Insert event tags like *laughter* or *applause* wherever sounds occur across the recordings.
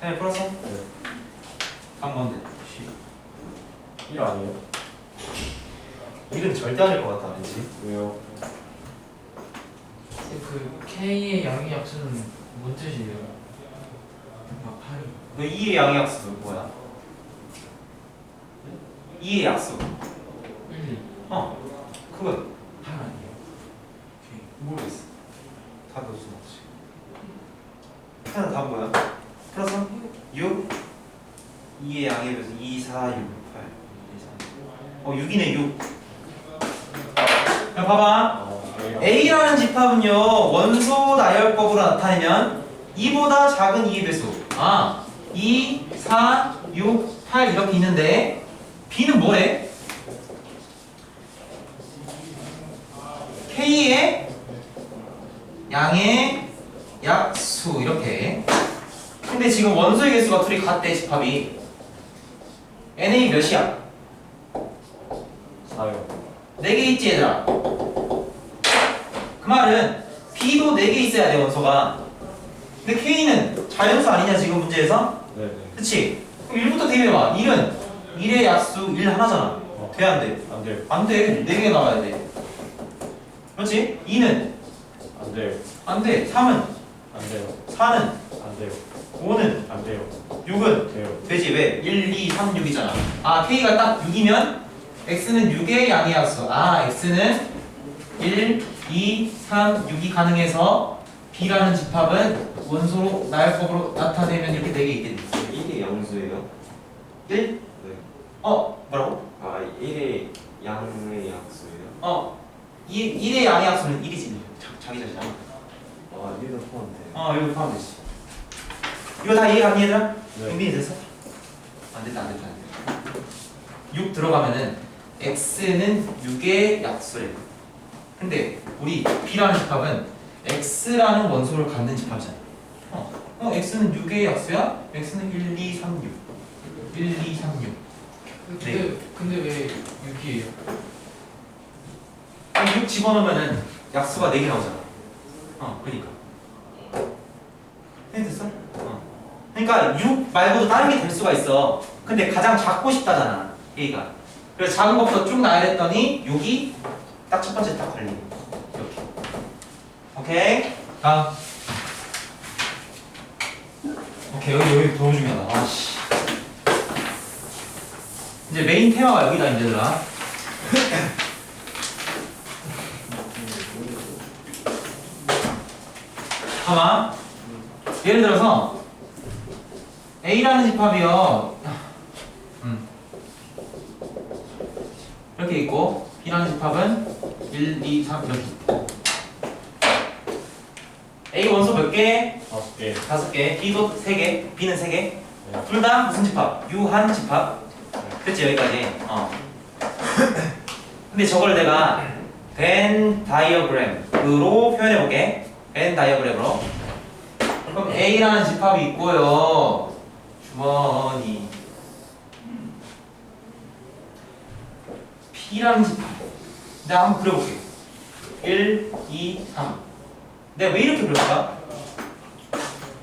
세 풀었어? 네. 한 건데 1 아니에요? 1은 절대 아닐 것 같다 왠지 왜요? 그 K의 양의 약수는 뭔 뜻이에요? 아, 8이 너 2의 양의 약수 뭐야? 2의 약수 1, 2, 어 그건 8 아니에요? 오케이. 모르겠어 답이 없어 없지 하나 답은 뭐야? 풀었어? 6 2의 양에 비해서 2, 4, 6, 8어 6이네 6 야, 봐봐. A라는 집합은요 원소 나열법으로 나타내면 2보다 작은 2의 배수. 아 2, 4, 6, 8 이렇게 있는데 B는 뭐래? K의 양의 약수. 이렇게 근데 지금 원소의 개수가 둘이 같대 집합이. NA 몇이야? 4요 4개 있지 얘들아? 그 말은 B도 4개 있어야 돼 원소가. 근데 K는 자연수 아니냐 지금 문제에서? 네네. 그치? 그럼 1부터 대입해봐. 1은 1의 약수 1 하나잖아. 돼안 돼? 안 돼요 안 돼. 4개 나와야 돼. 그렇지? 2는? 안 돼요. 안 돼. 3은? 안 돼요. 4는? 안 돼요 5는 안 돼요 6은 돼요 되지 왜? 1, 2, 3, 6이잖아 아 K가 딱 6이면 X는 6의 양의 약수 아 X는 1, 2, 3, 6이 가능해서 B라는 집합은 원소로 나열법으로 나타내면 이렇게 4개 있겠네 1의 양수예요? 1? 네. 어 뭐라고? 아 1의 양의 약수예요? 어 2, 1의 양의 약수는 1이지 자, 자기 자신아 아 1은 포함돼요 어 여기 포함되지 이거 다 이해 가니 얘들아? 네. 준비 됐어? 안 됐다 안 됐다 안 됐다 6 들어가면은 x는 6의 약수래 근데 우리 b라는 집합은 x라는 원소를 갖는 집합이잖아 어, 어 x는 6의 약수야? x는 1, 2, 3, 6 1, 2, 3, 6 근데, 네. 근데 왜 6이에요? 아니 6 집어넣으면은 약수가 4개 나오잖아 어 그니까 해 됐어? 어 그러니까 6 말고도 다른 게 될 수가 있어. 근데 가장 작고 싶다잖아 A가. 그래서 작은 것부터 쭉 나야 했더니 6이 딱 첫 번째 딱 걸리네 이렇게. 오케이? 다음. 오케이 여기 여기 너무 중요하다 아씨. 이제 메인 테마가 여기다 이제들아. 봐봐. *laughs* 예를 들어서 A라는 집합이요. 음. 이렇게 있고 B라는 집합은 1, 2, 3 이렇게 있고 A 원소 몇 개? 다섯 개 다섯 개. B도 세 개. B는 세 개. 네. 둘다 무슨 집합? 유한 집합. 그치 여기까지. 어. 근데 저걸 내가 벤 다이어그램으로 표현해 볼게. 벤 다이어그램으로. 그럼 A라는 집합이 있고요. B라는 집합. 내가 한번 그려볼게. 1, 2, 3. 내가 왜 이렇게 그렸을까?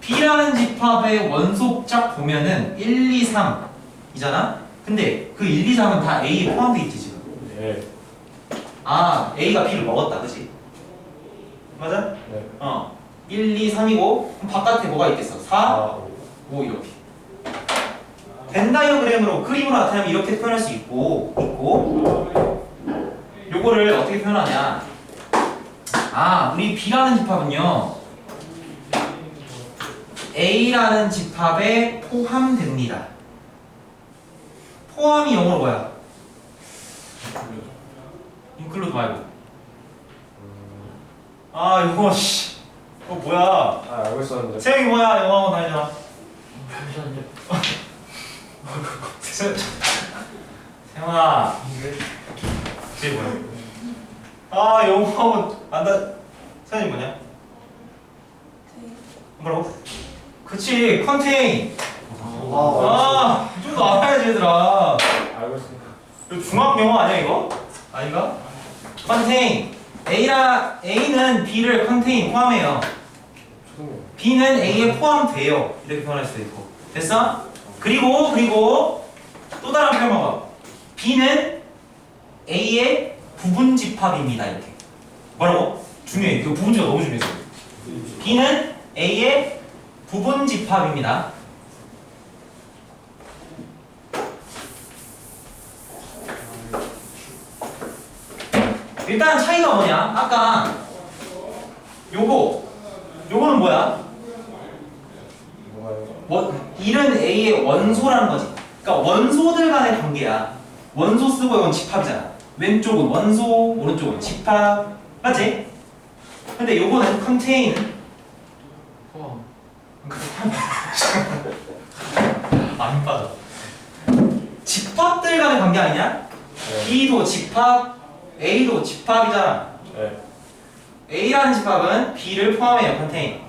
B라는 집합의 원소짝 보면은 1, 2, 3이잖아? 근데 그 1, 2, 3은 다 A에 포함되어 있지 지금 네 아 A가 B를 먹었다 그치? 맞아? 네. 어 1, 2, 3이고 그럼 바깥에 뭐가 있겠어? 4, 4 5 이렇게 벤다이어그램으로 그림으로 나타내면 이렇게 표현할 수 있고 있고 요거를 어떻게 표현하냐? 아 우리 B라는 집합은요. A라는 집합에 포함됩니다. 포함이 영어로 뭐야? 인클루드 말고 아 이거 씨. 이거 뭐야? 아 알고 있었는데. 세영이 뭐야? 영어 다니잖아 잠시만요. *laughs* 세영아 그게 뭐야? 아 영어 안다 세영이 뭐냐? 뭐라고? 그치 컨테인. 아 아좀 더 알아야지 얘들아. 알고 있습니다. 이거 중학 영어 아니야 이거? 아닌가? 컨테인. A라 A는 B를 컨테인 포함해요. B는 A에 포함돼요. 이렇게 표현할 수도 있고. 됐어? 그리고 그리고 또 다른 봐봐. B는 A의 부분 집합입니다. 이렇게. 뭐라고? 중요해. 그 부분 집합 너무 중요해서. B는 A의 부분 집합입니다. 일단 차이가 뭐냐? 아까 요거 요거는 뭐야? 원, 일은 A의 원소라는 거지. 그러니까 원소들 간의 관계야. 원소 쓰고 이건 집합이잖아. 왼쪽은 원소, 오른쪽은 집합. 맞지? 근데 요거는 contain. 포함. *laughs* 안 빠져. 집합들 간의 관계 아니냐? 네. B도 집합, A도 집합이잖아. 네. A라는 집합은 B를 포함해요. contain.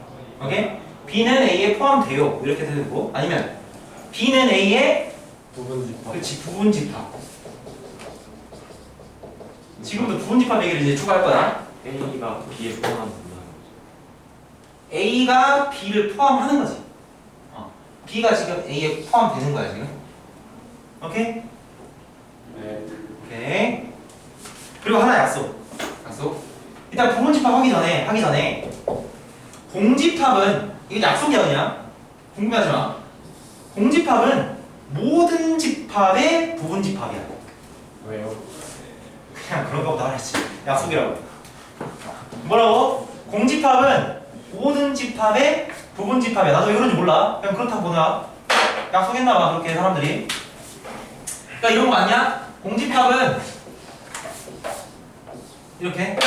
오케이? B는 A에 포함돼요. 이렇게 되고 아니면 B는 A의 부분 집합. 그렇지 부분 집합. 지금도 부분 집합 얘기를 이제 추가할 거야. A가 B에 포함한다. A가 B를 포함하는 거지. 어. B가 지금 A에 포함되는 거야 지금. 오케이? 네. 오케이. 그리고 하나 약속. 약속. 일단 부분 집합 하기 전에 하기 전에 공집합은 이게 약속이 아니야. 궁금해하지 마. 공집합은 모든 집합의 부분 집합이야. 왜요? 그냥 그런 거보다 하랬지. 약속이라고. 뭐라고? 공집합은 모든 집합의 부분 집합이야. 나도 왜 그런지 몰라. 그냥 그렇다고 보나. 약속했나 봐. 그렇게 사람들이. 그러니까 이런 거 아니야? 공집합은 이렇게.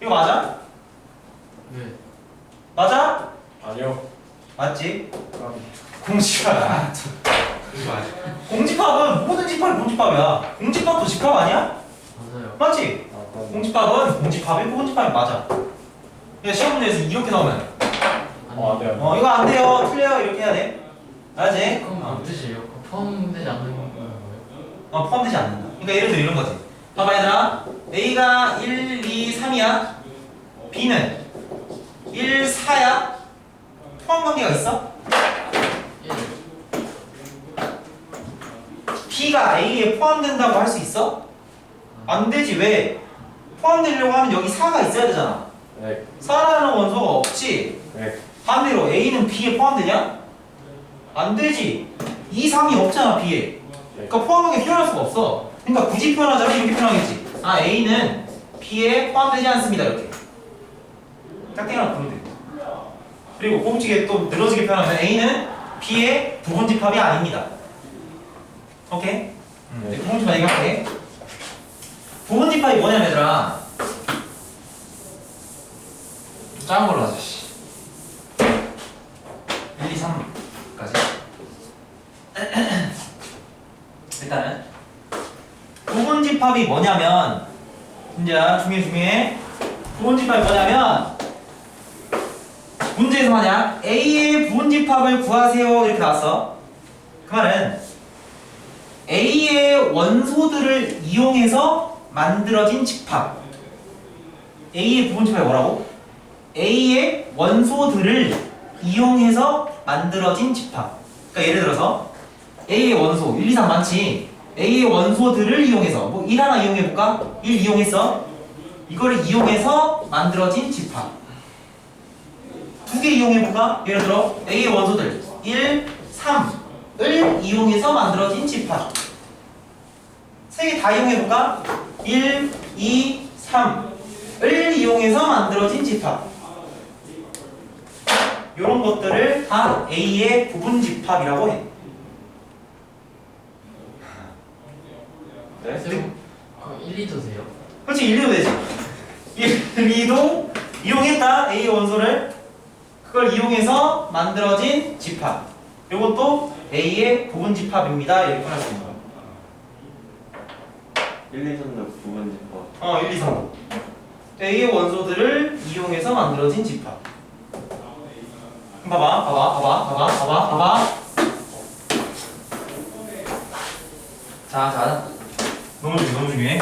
이거 맞아? 네. 맞아? 아니요. 맞지? 공집합. 아. 공집합은 모든 집합이 공집합이야. 공집합도 집합 아니야? 맞아요. 맞지? 아. 공집합은 공집합이 공집합이 맞아. 시험 문제에서 이렇게 나오면 어, 안 돼요. 어 이거 안 돼요, 틀려요 이렇게 해야 돼. 알지? 그럼 어, 뭔 뜻이에요? 그럼 포함되지 않는 거예요? 어, 포함되지 않는다. 그러니까 예를 들어 이런 거지. 봐봐 얘들아, A가 1, 2, 3이야. B는 1, 4야. 관계가 있어? 1. B가 A에 포함된다고 할 수 있어? 안 되지 왜? 포함되려고 하면 여기 4가 있어야 되잖아. 네. 4라는 원소가 없지. 네. 반대로 A는 B에 포함되냐? 안 되지. 2, 3이 없잖아 B에. 네. 그러니까 포함하게 표현할 수가 없어. 그러니까 굳이 표현하자면 이렇게 표현하겠지. 아 A는 B에 포함되지 않습니다 이렇게. 딱 돼. 그리고 꼬부치게 또 늘어지게 표현하면 A는 B의 부분 집합이 아닙니다. 오케이? 음, 네. 부분 집합 얘기할게. 부분 집합이 뭐냐면 얘들아. 작은 걸로 하자. 씨. 1, 2, 3까지. 일단은 부분 집합이 뭐냐면 문제야 중요해 중요해 부분 집합이 뭐냐면 문제에서 만약 A의 부분 집합을 구하세요. 이렇게 나왔어. 그 말은 A의 원소들을 이용해서 만들어진 집합. A의 부분 집합이 뭐라고? A의 원소들을 이용해서 만들어진 집합. 그러니까 예를 들어서 A의 원소 1, 2, 3 많지. A의 원소들을 이용해서. 뭐 1 하나 이용해볼까? 1 이용했어. 이거를 이용해서 만들어진 집합 두 개 이용해볼까? 예를 들어 A의 원소들 1, 3을 이용해서 만들어진 집합 세 개 다 이용해볼까? 1, 2, 3을 이용해서 만들어진 집합 이런 것들을 다 A의 부분 집합이라고 해 네? 쌤, 그럼 1, 2도 돼요? 그렇지 1, 2도 되지 1, 2도 이용했다 A 원소를 그걸 이용해서 만들어진 집합. 이것도 A의 부분 집합입니다. 이렇게 표현할 수 있는 거야 1, 2, 3도 부분 집합. 어 1, 2, 3 A의 원소들을 이용해서 만들어진 집합. 봐봐 봐봐 봐봐 봐봐 봐봐 봐봐. 자 자. 너무 중요해 너무 중요해.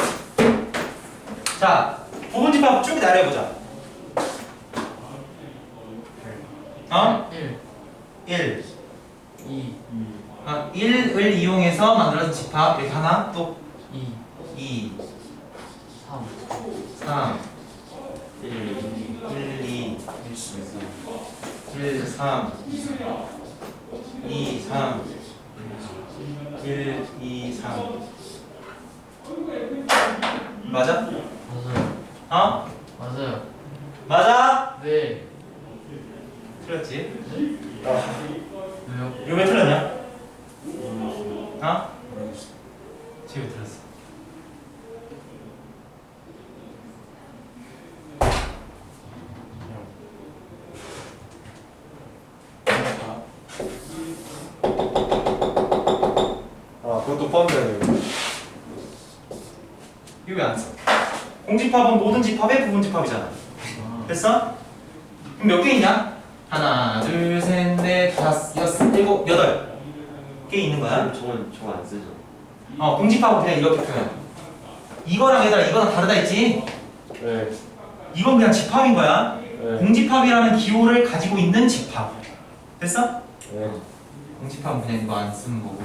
자 부분 집합 쭉 나열해보자 어? 1. 1 2 아, 1을 이용해서 만들어진 집합 이렇게 하나? 2 또2 3 3 1 1 2 일수 있어 1 3 2 3 1 2 3 맞아? 맞아요. 어? 맞아요. 맞아? 네 틀렸지? 왜요? 이거 왜 틀렸냐? 어? 지금 틀렸어 아 그것도 포함되네요 이거 왜 안 써? 공집합은 모든 집합의 부분 집합이잖아 아, 됐어? 그럼 몇개 있냐? 둘, 셋, 넷, 다섯, 여섯, 일곱, 여덟 개 있는 거야. 저건 저거 안 쓰죠 어, 공집합은 그냥 이렇게 표현. 이거랑 얘들아 이거랑 다르다 했지? 네 이건 그냥 집합인 거야. 네. 공집합이라는 기호를 가지고 있는 집합. 됐어? 네. 공집합은 그냥 이거 안 쓰는 거고.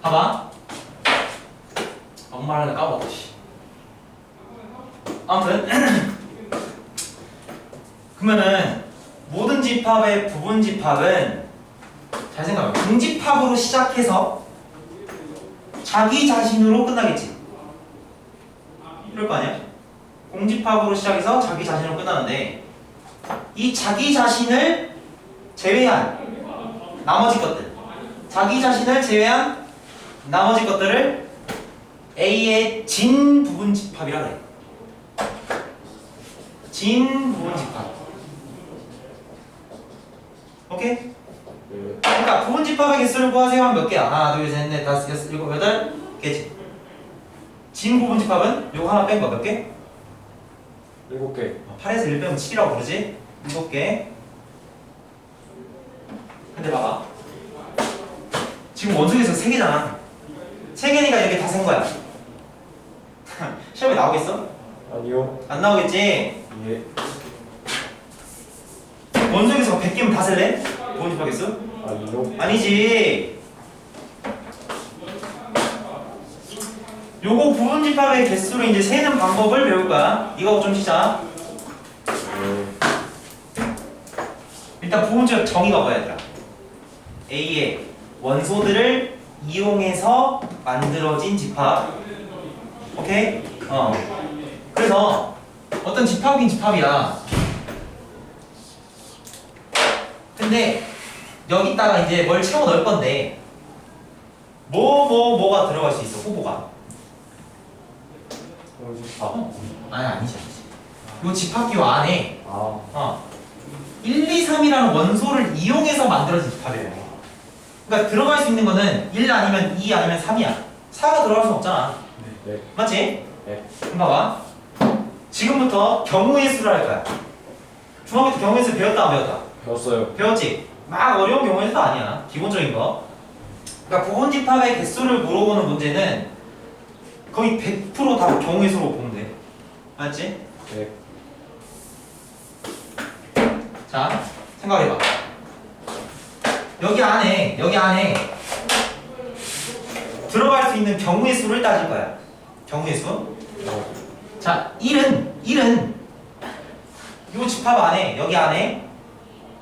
봐봐. 엄마 하나 까먹었다. 씨. 아무튼 *clears throat* 그러면은 모든 집합의 부분 집합은 잘 생각해. 공집합으로 시작해서 자기 자신으로 끝나겠지. 그럴 거 아니야? 공집합으로 시작해서 자기 자신으로 끝나는데 이 자기 자신을 제외한 나머지 것들 자기 자신을 제외한 나머지 것들을 A의 진 부분 집합이라 그래. 진 부분 집합. 오케이? 네. 그러니까 부분 집합의 개수를 구하세요 하면 몇 개야? 하나, 둘, 셋, 넷, 다섯, 여섯, 일곱, 여덟 개지. 진 부분 집합은 요거 하나 뺀 거 몇 개? 일곱 개 8에서 1 빼면 7이라고 그러지? 7개. 근데 봐봐. 지금 원소에서 3개잖아. 3개니까 이렇게 다 센 거야. *laughs* 시험에 나오겠어? 아니요 안 나오겠지? 예 원소에서 100개면 다 셀래? 부분 집합 개수? 아니요 아니지. 요거 부분 집합의 개수로 이제 세는 방법을 배울 거야. 이거 좀. 네. 일단 부분적 정의가 뭐야 얘들아? A의 원소들을 이용해서 만들어진 집합. 오케이? 어. 그래서 어떤 집합이긴 집합이야. 근데 여기다가 이제 뭘 채워 넣을 건데 뭐 뭐 뭐, 가 들어갈 수 있어 후보가. 어? 아니 아니지 아니지. 요 집합기호 안에 아 어. 1, 2, 3이라는 원소를 이용해서 만들어진 집합이에요. 그러니까 들어갈 수 있는 거는 1 아니면 2 아니면 3이야. 4가 들어갈 수 없잖아. 네. 맞지? 네. 그럼 봐봐. 지금부터 경우의 수를 할 거야. 중학교 때 경우의 수 배웠다 안 배웠다? 배웠어요 배웠지? 막 어려운 경우의 수도 아니야. 기본적인 거. 그러니까 부분 집합의 개수를 물어보는 문제는 거의 100%다 경우의 수로 보면 돼. 맞지? 네 자, 생각해봐. 여기 안에, 여기 안에 들어갈 수 있는 경우의 수를 따질 거야. 경우의 수. 어, 자, 1은, 1은 이 집합 안에, 여기 안에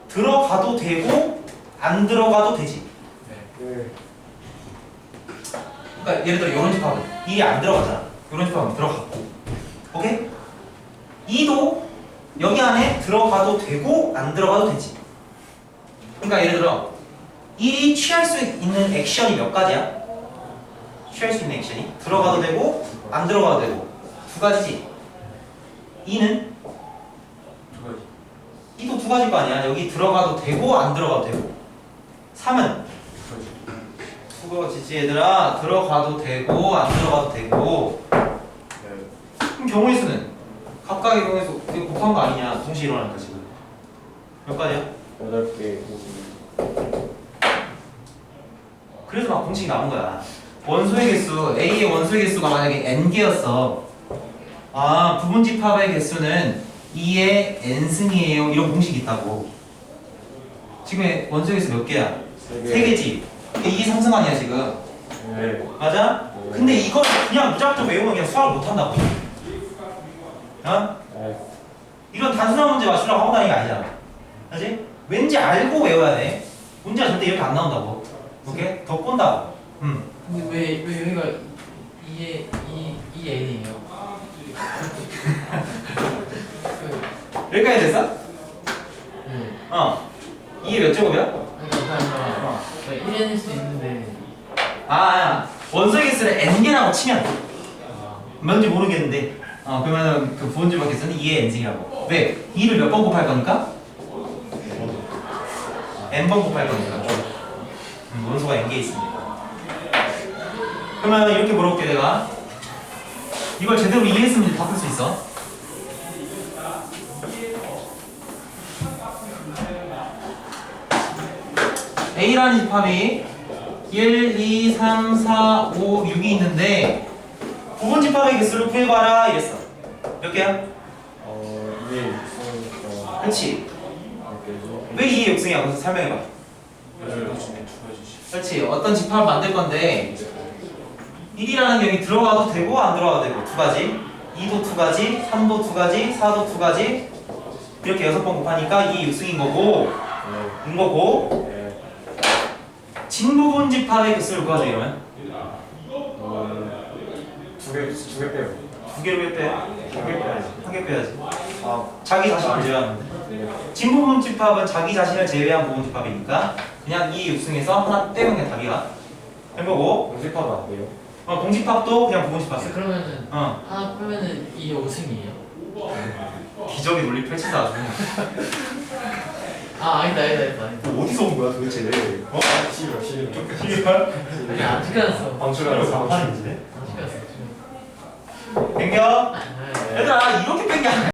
들어가도 되고, 안 들어가도 되지. 네. 그러니까 예를 들어 이런 집합은 1이 안 들어가잖아. 이런 집합은 들어갔고. 오케이? 2도 여기 안에 들어가도 되고 안 들어가도 되지. 그러니까 예를 들어 1이 취할 수 있는 액션이 몇 가지야? 취할 수 있는 액션이 들어가도 되고 안 들어가도 되고 두 가지지. 2는 두 가지 2도 두 가지일 거 아니야. 여기 들어가도 되고 안 들어가도 되고. 3은 두 가지 두 가지지 얘들아. 들어가도 되고 안 들어가도 되고. 네 그럼 경우의 수는 각각의 경우의 수 이거 곱한 거 아니냐 동시에 일어나니까 지금 몇 가지야? 여덟 개 그래서 막 공식이 나온 거야 원소의 개수 A의 원소의 개수가 만약에 n개였어 아 부분 집합의 개수는 2의 n승이에요 이런 공식이 있다고 지금 개수 몇 개야? 세 개지. 근데 이게 상승 아니야 지금. 네. 맞아? 근데 이걸 그냥 무작정 외우면 그냥 수학을 못 한다고. 어? 네. 이건 단순한 문제 맞추려고 하고 다니는 게 아니잖아. 그지? 왠지 알고 외워야 돼. 문제가 절대 이렇게 안 나온다고. 오케이? 더 꼰다고. 음. 근데 왜, 왜 여기가 2에 2, 2 N이에요? *laughs* 그, 여기까지 됐어? 네. 어. 이게 몇 제곱이야? 그러니까 어. 1N일 수 있는데 아, 아, 원소의 개수를 n개라고 치면 아, 뭔지 모르겠는데 어 그러면은 그 부원질 개수는 2의 n승이라고 왜? 2를 몇 번 곱할 거니까? n번 곱할 거니까 음, 원소가 n개 있으니까 그러면 이렇게 물어볼게 내가 이걸 제대로 이해했으면 다풀 수 있어 A라는 집합이 1, 2, 3, 4, 5, 6이 있는데 부분 집합의 개수를 구해봐라 이랬어 몇 개야? 어, 이게 있으니까 그렇지? 왜 2의 육승이야? 그래서 설명해봐 네. 그렇지 어떤 집합을 만들 건데 1이라는 경이 들어가도 되고 안 들어가도 되고 두 가지 2도 두 가지 3도 두 가지 4도 두 가지 이렇게 여섯 번 곱하니까 2의 육승인 거고 네. 인 거고 네. 진부분 집합의 개수를 구하자 이러면 어, 두 개, 두개 빼요. 두 개로 몇 빼? 한개 빼야지. 한 개 빼야지 아, 자기 자신을 제외하는데 네. 진부분 집합은 자기 자신을 제외한 부분 집합이니까 그냥 이 육승에서 하나 떼면 그냥 답이야 된 거고 공집합은 안 돼요? 어, 공집합도 그냥 부분 집합이야 그러면은 어 하나 빼면은 2 5승이에요? 기적의 논리 펼치다 아주 *laughs* 아 아니다 아니다 아니다 아니다 어디서 온 거야 도대체 어? 시발, 시발. 시발? 아니 아직 갔어 방출하는 방판인지 아직 지금 땡겨 네. 얘들아 이렇게 뺀게 아니야